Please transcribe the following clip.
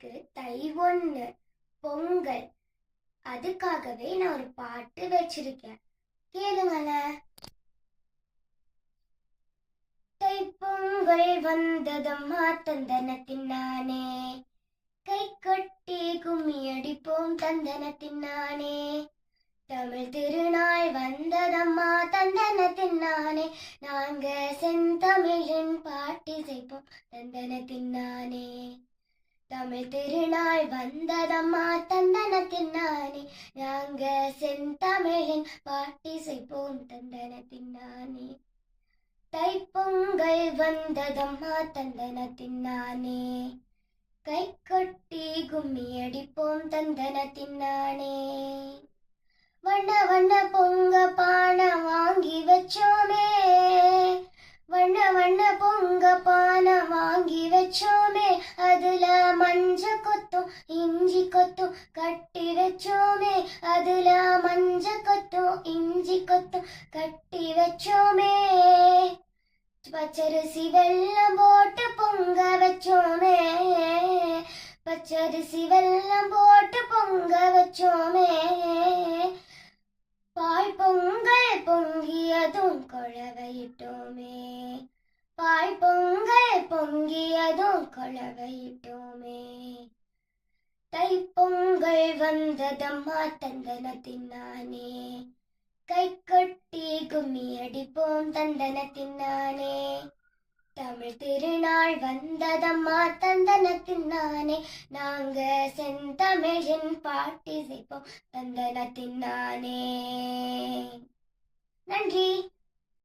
எனக்கு தை ஒன்று பொங்கல். அதுக்காகவே நான் ஒரு பாட்டு வச்சிருக்கேன். கேளுங்களேன் தை பொங்கல் வந்ததம்மா தந்தனத்தின் தின்னானே கை கொட்டி கும்மி அடிப்போம் தந்தனத்தின் தமிழ் திருநாள் வந்ததம்மா தந்தன தின்னானே நாங்க செந்தமிழின் பாட்டி செய்ப்போம் தந்தன தின்னானே தமிழ் திருநாள் வந்ததம்மா தந்தனத்தின் நானே. நாங்க செந்தமிழின் பாட்டி செய்ப்போம் தந்தனத்தின் நானே. தைப்பொங்கல் வந்ததம்மா தந்தனத்தின் நானே. கை கொட்டி கும்மி அடிப்போம் தந்தனத்தின் நானே. வண்ண வண்ண பொங்க பானை வாங்கி வச்சோமே வாங்கி வச்சோமே அதுல மஞ்ச கொத்தும் இஞ்சி கொத்தும் கட்டி வச்சோமே அதுல மஞ்ச கொத்தும் இஞ்சி கொத்தும் கட்டி வச்சோமே பச்சரிசி வெல்லம் போட்டு பொங்க வச்சோமே பச்சரிசி வெல்லம் போட்டு பொங்க வச்சோமே பொங்கியதும் குழவையிட்டோமே தை பொங்கல் வந்ததம்மா தந்தனத்தின் நானே. கை கொட்டி கும்மி அடிப்போம் தந்தனத்தின் நானே. தமிழ் திருநாள் வந்ததம்மா தந்தனத்தின்னானே நாங்க செந்தமிழின் பாட்டி செய்ப்போம் தந்தனத்தின் நன்றி.